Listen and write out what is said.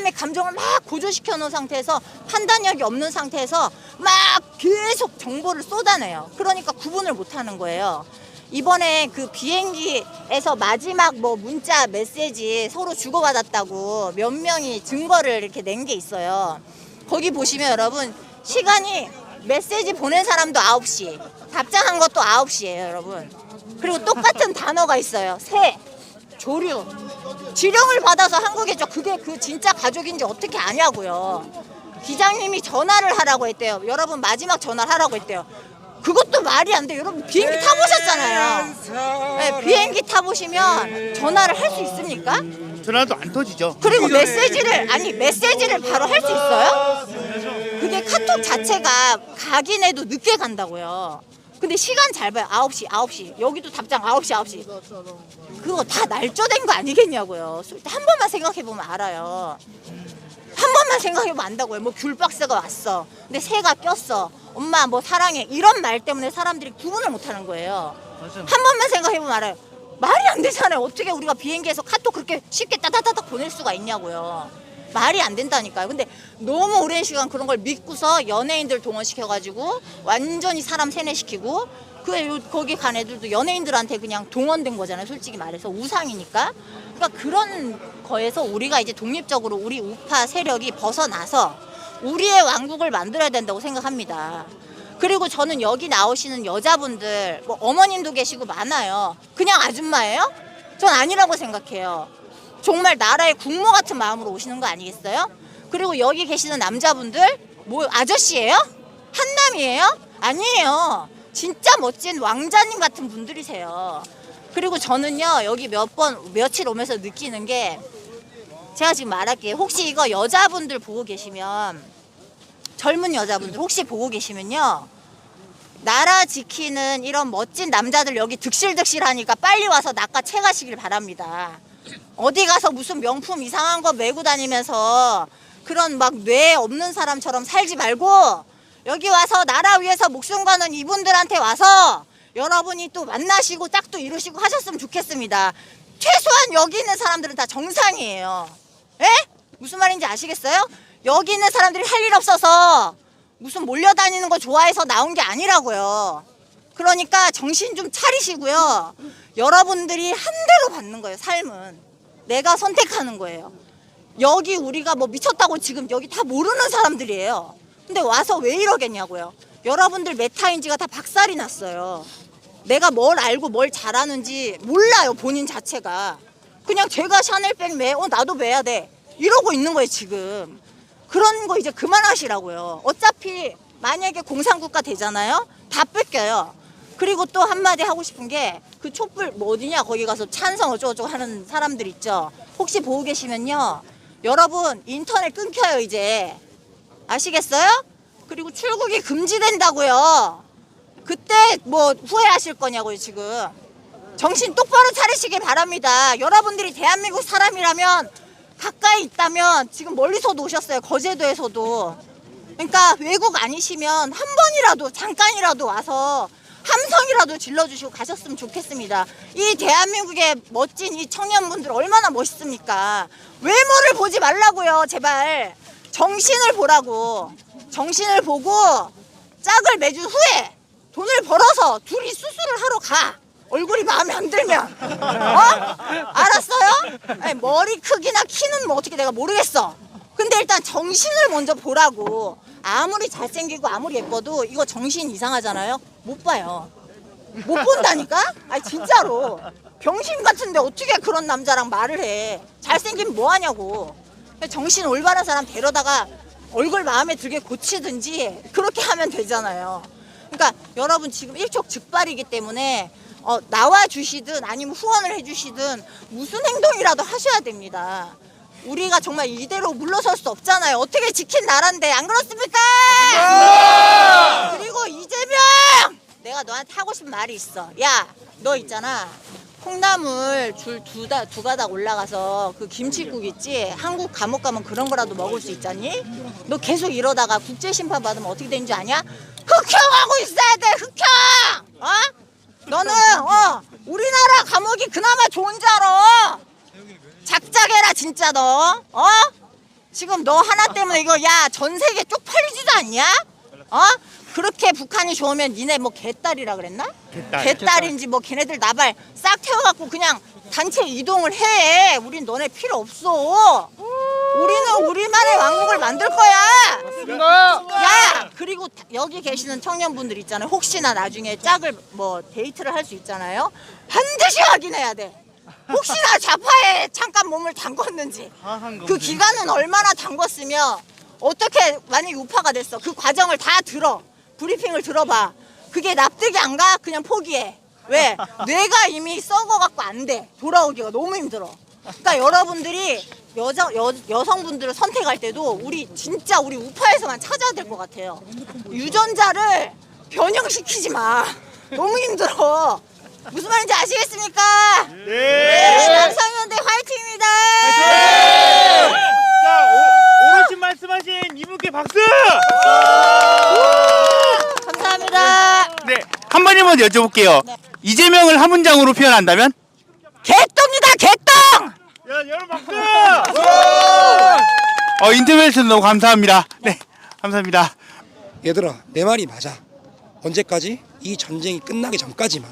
사람의 감정을 막 고조시켜 놓은 상태에서 판단력이 없는 상태에서 막 계속 정보를 쏟아내요. 그러니까 구분을 못 하는 거예요. 이번에 그 비행기에서 마지막 뭐 문자 메시지 서로 주고받았다고 몇 명이 증거를 이렇게 낸 게 있어요. 거기 보시면 여러분 시간이 메시지 보낸 사람도 9시, 답장한 것도 9시예요, 여러분. 그리고 똑같은 단어가 있어요. 새, 조류. 지령을 받아서 한국에 저 그게 그 진짜 가족인지 어떻게 아냐고요. 기장님이 전화를 하라고 했대요. 여러분 마지막 전화를 하라고 했대요. 그것도 말이 안 돼. 여러분 비행기 타보셨잖아요. 네, 비행기 타보시면 전화를 할 수 있습니까? 전화도 안 터지죠. 그리고 메시지를 아니 메시지를 바로 할 수 있어요? 그게 카톡 자체가 가긴 해도 늦게 간다고요. 근데 시간 잘 봐요. 9시, 9시. 여기도 답장 9시, 9시. 그거 다 날조된 거 아니겠냐고요. 한 번만 생각해 보면 알아요. 한 번만 생각해 보면 안다고요. 뭐 귤박스가 왔어. 근데 새가 꼈어. 엄마 뭐 사랑해. 이런 말 때문에 사람들이 구분을 못 하는 거예요. 한 번만 생각해 보면 알아요. 말이 안 되잖아요. 어떻게 우리가 비행기에서 카톡 그렇게 쉽게 따다다닥 보낼 수가 있냐고요. 말이 안 된다니까요. 근데 너무 오랜 시간 그런 걸 믿고서 연예인들 동원시켜가지고 완전히 사람 세뇌시키고 그 요- 거기 간 애들도 연예인들한테 그냥 동원된 거잖아요. 솔직히 말해서 우상이니까. 그러니까 그런 거에서 우리가 이제 독립적으로 우리 우파 세력이 벗어나서 우리의 왕국을 만들어야 된다고 생각합니다. 그리고 저는 여기 나오시는 여자분들, 뭐 어머님도 계시고 많아요. 그냥 아줌마예요? 전 아니라고 생각해요. 정말 나라의 국모 같은 마음으로 오시는 거 아니겠어요? 그리고 여기 계시는 남자분들, 뭐 아저씨예요? 한남이에요? 아니에요. 진짜 멋진 왕자님 같은 분들이세요. 그리고 저는요, 여기 몇 번, 며칠 오면서 느끼는 게, 제가 지금 말할게요. 혹시 이거 여자분들 보고 계시면, 젊은 여자분들 혹시 보고 계시면요. 나라 지키는 이런 멋진 남자들 여기 득실득실 하니까 빨리 와서 낚아채 가시길 바랍니다. 어디 가서 무슨 명품 이상한 거 메고 다니면서 그런 막 뇌 없는 사람처럼 살지 말고 여기 와서 나라 위해서 목숨 거는 이분들한테 와서 여러분이 또 만나시고 짝도 이루시고 하셨으면 좋겠습니다. 최소한 여기 있는 사람들은 다 정상이에요. 에? 무슨 말인지 아시겠어요? 여기 있는 사람들이 할 일 없어서 무슨 몰려다니는 거 좋아해서 나온 게 아니라고요. 그러니까 정신 좀 차리시고요. 여러분들이 한 대로 받는 거예요, 삶은. 내가 선택하는 거예요. 여기 우리가 뭐 미쳤다고 지금 여기 다 모르는 사람들이에요. 근데 와서 왜 이러겠냐고요. 여러분들 메타인지가 다 박살이 났어요. 내가 뭘 알고 뭘 잘하는지 몰라요, 본인 자체가. 그냥 제가 샤넬백 매, 어, 나도 매야 돼. 이러고 있는 거예요, 지금. 그런 거 이제 그만하시라고요. 어차피 만약에 공산국가 되잖아요. 다 뺏겨요. 그리고 또 한마디 하고 싶은 게 그 촛불 뭐 어디냐 거기 가서 찬성 어쩌고저쩌고 하는 사람들 있죠. 혹시 보고 계시면요. 여러분 인터넷 끊겨요 이제. 아시겠어요? 그리고 출국이 금지된다고요. 그때 뭐 후회하실 거냐고요 지금. 정신 똑바로 차리시길 바랍니다. 여러분들이 대한민국 사람이라면 가까이 있다면 지금 멀리서도 오셨어요. 거제도에서도. 그러니까 외국 아니시면 한 번이라도 잠깐이라도 와서 함성이라도 질러주시고 가셨으면 좋겠습니다. 이 대한민국의 멋진 이 청년분들 얼마나 멋있습니까? 외모를 보지 말라고요, 제발. 정신을 보라고. 정신을 보고 짝을 맺은 후에 돈을 벌어서 둘이 수술을 하러 가. 얼굴이 마음에 안 들면. 어? 알았어요? 아니, 머리 크기나 키는 뭐 어떻게 내가 모르겠어. 근데 일단 정신을 먼저 보라고. 아무리 잘생기고 아무리 예뻐도 이거 정신 이상하잖아요? 못 봐요. 못 본다니까? 아니, 진짜로. 병신 같은데 어떻게 그런 남자랑 말을 해. 잘생기면 뭐 하냐고. 정신 올바른 사람 데려다가 얼굴 마음에 들게 고치든지 그렇게 하면 되잖아요. 그러니까 여러분 지금 일촉즉발이기 때문에 어, 나와 주시든 아니면 후원을 해주시든 무슨 행동이라도 하셔야 됩니다. 우리가 정말 이대로 물러설 수 없잖아요. 어떻게 지킨 나라인데 안 그렇습니까? 그리고 이재 명 내가 너한테 하고 싶은 말이 있어. 야, 너 있잖아. 콩나물 줄두두 가닥 올라가서 그 김치국 있지? 한국 감옥 가면 그런 거라도 먹을 수 있잖니? 너 계속 이러다가 국제 심판 받으면 어떻게 되는 줄 아냐? 흑형하고 있어야 돼, 흑형! 어? 너는 어 우리나라 감옥이 그나마 좋은 줄 알아. 작작해라 진짜 너. 어? 지금 너 하나 때문에 이거 야 전 세계 쪽팔리지도 않냐? 어? 그렇게 북한이 좋으면 니네 뭐 개딸이라 그랬나? 개딸. 인지 뭐 걔네들 나발 싹 태워갖고 그냥 단체 이동을 해. 우린 너네 필요 없어. 우리는 우리만의 왕국을 만들 거야. 야 그리고 다- 여기 계시는 청년분들 있잖아요. 혹시나 나중에 짝을 뭐 데이트를 할 수 있잖아요. 반드시 확인해야 돼. 혹시나 좌파에 잠깐 몸을 담궜는지 그 기간은 얼마나 담궜으며 어떻게 만약에 우파가 됐어? 그 과정을 다 들어. 브리핑을 들어봐. 그게 납득이 안 가? 그냥 포기해. 왜? 뇌가 이미 썩어갖고 안 돼. 돌아오기가 너무 힘들어. 그러니까 여러분들이 여자 여, 여성분들을 선택할 때도 우리 진짜 우리 우파에서만 찾아야 될 것 같아요. 유전자를 변형시키지 마. 너무 힘들어. 무슨 말인지 아시겠습니까? 네, 남성연대 화이팅입니다. 자, 오, 오르신 말씀하신 이분께 박수! 감사합니다. 네, 한 번만 여쭤볼게요. 네. 이재명을 한 문장으로 표현한다면? 개똥이다 개똥. 야, 여러분 박수! 어, 인터뷰 해주셔서 너무 감사합니다. 네, 감사합니다. 얘들아 내 말이 맞아 언제까지 이 전쟁이 끝나기 전까지만